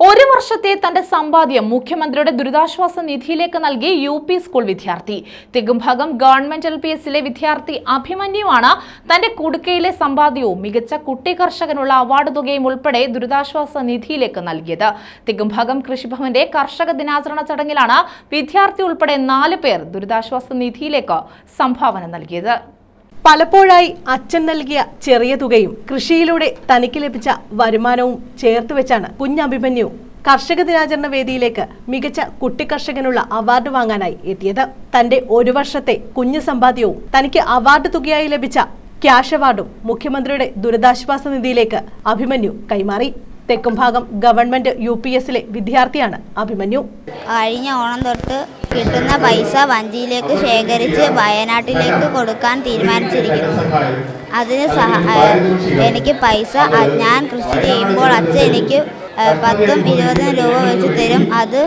ഒരു വർഷത്തെ തന്റെ സമ്പാദ്യം മുഖ്യമന്ത്രിയുടെ ദുരിതാശ്വാസ നിധിയിലേക്ക് നൽകി യു പി സ്കൂൾ വിദ്യാർത്ഥി. തെക്കുംഭാഗം ഗവൺമെന്റ് എൽ പി എസിലെ വിദ്യാർത്ഥി അഭിമന്യുവാണ് തന്റെ കുടുക്കയിലെ സമ്പാദ്യവും മികച്ച കുട്ടി കർഷകനുള്ള അവാർഡ് തുകയും ഉൾപ്പെടെ ദുരിതാശ്വാസ നിധിയിലേക്ക് നൽകിയത്. തെക്കുംഭാഗം കൃഷിഭവന്റെ കർഷക ദിനാചരണ ചടങ്ങിലാണ് വിദ്യാർത്ഥി ഉൾപ്പെടെ നാല് പേർ ദുരിതാശ്വാസ നിധിയിലേക്ക് സംഭാവന നൽകിയത്. പലപ്പോഴായി അച്ഛൻ നൽകിയ ചെറിയ തുകയും കൃഷിയിലൂടെ തനിക്ക് ലഭിച്ച വരുമാനവും ചേർത്ത് വെച്ചാണ് കുഞ്ഞഭിമന്യു കർഷക ദിനാചരണ വേദിയിലേക്ക് മികച്ച കുട്ടി കർഷകനുള്ള അവാർഡ് വാങ്ങാനായി എത്തിയത്. തന്റെ ഒരു വർഷത്തെ കുഞ്ഞു സമ്പാദ്യവും തനിക്ക് അവാർഡ് തുകയായി ലഭിച്ച ക്യാഷ് അവാർഡും മുഖ്യമന്ത്രിയുടെ ദുരിതാശ്വാസ നിധിയിലേക്ക് അഭിമന്യു കൈമാറി. തെക്കുംഭാഗം ഗവൺമെന്റ് യു പി എസിലെ വിദ്യാർത്ഥിയാണ് അഭിമന്യു. കഴിഞ്ഞ ഓണം തൊട്ട് കിട്ടുന്ന പൈസ വഞ്ചിയിലേക്ക് ശേഖരിച്ച് വയനാട്ടിലേക്ക് കൊടുക്കാൻ തീരുമാനിച്ചിരിക്കുന്നു. അതിന് സഹ എനിക്ക് പൈസ ഞാൻ കൃഷി ചെയ്യുമ്പോൾ അച്ഛൻ എനിക്ക് പത്തും ഇരുപതും രൂപ വെച്ച് തരും. അത്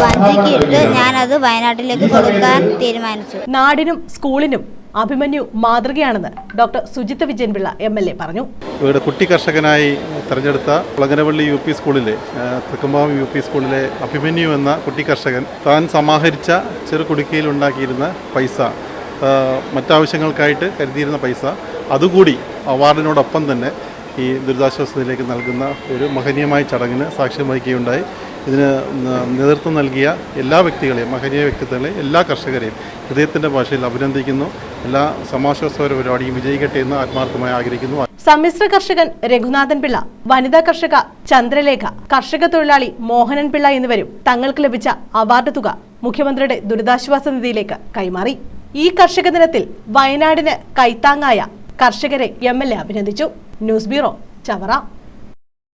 വഞ്ചിക്കിട്ട് ഞാൻ അത് വയനാട്ടിലേക്ക് കൊടുക്കാൻ തീരുമാനിച്ചു. നാടിനും സ്കൂളിനും അഭിമന്യു മാതൃകയാണെന്ന് doctor Sujith Vijayanpillai M L A പറഞ്ഞു. ഇവിടെ കുട്ടി കർഷകനായി തെരഞ്ഞെടുത്ത കുളങ്ങരവള്ളി യു പി സ്കൂളിലെ തൃക്കുംഭാവം യു പി സ്കൂളിലെ അഭിമന്യു എന്ന കുട്ടി കർഷകൻ താൻ സമാഹരിച്ച ചെറു കുടുക്കയിൽ ഉണ്ടാക്കിയിരുന്ന പൈസ മറ്റാവശ്യങ്ങൾക്കായിട്ട് കരുതിയിരുന്ന പൈസ അതുകൂടി അവാർഡിനോടൊപ്പം തന്നെ ഈ ദുരിതാശ്വാസ നിധിയിലേക്ക് നൽകുന്ന ഒരു മഹനീയമായ ചടങ്ങിന് സാക്ഷ്യം വഹിക്കുകയുണ്ടായി. ഇതിന് നേതൃത്വം നൽകിയ എല്ലാ വ്യക്തികളെയും മഹനീയ വ്യക്തിത്വങ്ങളെയും എല്ലാ കർഷകരെയും ഹൃദയത്തിന്റെ ഭാഷയിൽ അഭിനന്ദിക്കുന്നു. എല്ലാ സമാശ്വാസപര പരിപാടിയും വിജയിക്കട്ടെ എന്ന് ആത്മാർത്ഥമായി ആഗ്രഹിക്കുന്നു. സമ്മിശ്ര കർഷകൻ രഘുനാഥൻ പിള്ള വനിതാ കർഷക ചന്ദ്രലേഖ കർഷക തൊഴിലാളി മോഹനൻ പിള്ള എന്നിവരും തങ്ങൾക്ക് ലഭിച്ച അവാർഡ് തുക മുഖ്യമന്ത്രിയുടെ ദുരിതാശ്വാസ നിധിയിലേക്ക് കൈമാറി. ഈ കർഷക ദിനത്തിൽ വയനാടിന് കൈത്താങ്ങായ കർഷകരെ എം എൽ എ അഭിനന്ദിച്ചു. News bureau Chavara.